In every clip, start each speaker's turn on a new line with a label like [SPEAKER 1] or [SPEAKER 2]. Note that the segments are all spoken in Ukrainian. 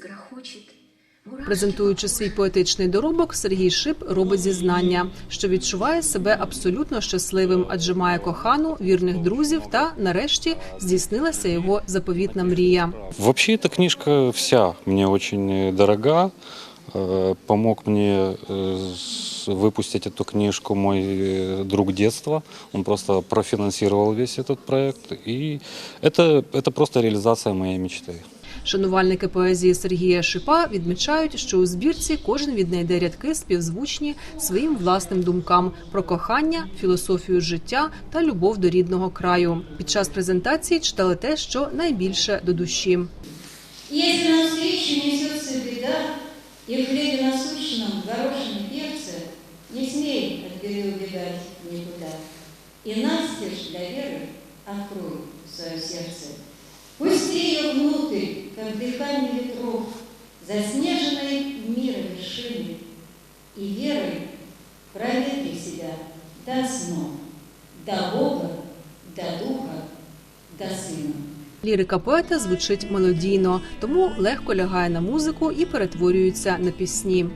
[SPEAKER 1] грохочет.
[SPEAKER 2] Презентуючи свій поетичний доробок, Сергій Шип робить зізнання, що відчуває себе абсолютно щасливим, адже має кохану, вірних друзів, та нарешті здійснилася його заповітна мрія.
[SPEAKER 3] Вообще эта книжка вся мне очень дорога. Э, Помог мне э, с- выпустить эту книжку мой э, друг детства. Он просто профинансировал весь этот проект. И это, это просто реализация моей мечты.
[SPEAKER 2] Шанувальники поезії Сергія Шипа відмічають, що у збірці кожен віднайде рядки співзвучні своїм власним думкам про кохання, філософію життя та любов до рідного краю. Під час презентації читали те, що найбільше до душі.
[SPEAKER 4] Если навстречу несется беда, И в хлебе насущном горошине перца Не смей от беды убегать никуда. И настежь для веры открой свое сердце. Пусти ее внутрь, как дыхание ветров, Заснеженной мира вершины, И верой проветри себя до сна, До Бога, до Духа, до Сына.
[SPEAKER 2] Лірика поета звучить мелодійно, тому легко лягає на музику і перетворюється на пісні.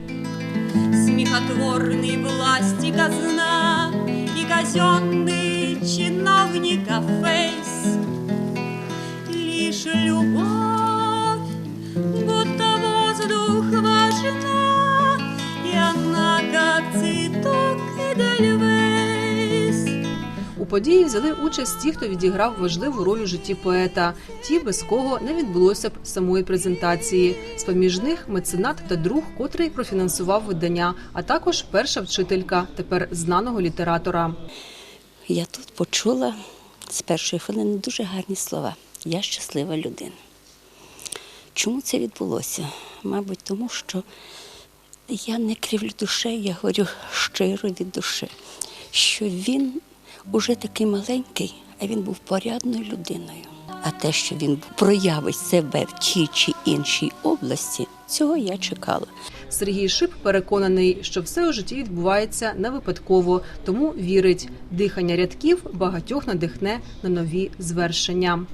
[SPEAKER 5] Смехотворной власти казна И казенный чиновника фейс Лишь любовь,
[SPEAKER 2] Події взяли участь ті, хто відіграв важливу роль у житті поета, ті, без кого не відбулося б самої презентації. З поміж них меценат та друг, котрий профінансував видання, а також перша вчителька, тепер знаного літератора.
[SPEAKER 6] Я тут почула з першої хвилини дуже гарні слова. Я щаслива людина. Чому це відбулося? Мабуть, тому що я не кривлю душею, я говорю щиро від душі, що він уже такий маленький, а він був порядною людиною. А те, що він проявить себе в тій чи іншій області, цього я чекала.
[SPEAKER 2] Сергій Шип переконаний, що все у житті відбувається не випадково, тому вірить, дихання рядків багатьох надихне на нові звершення.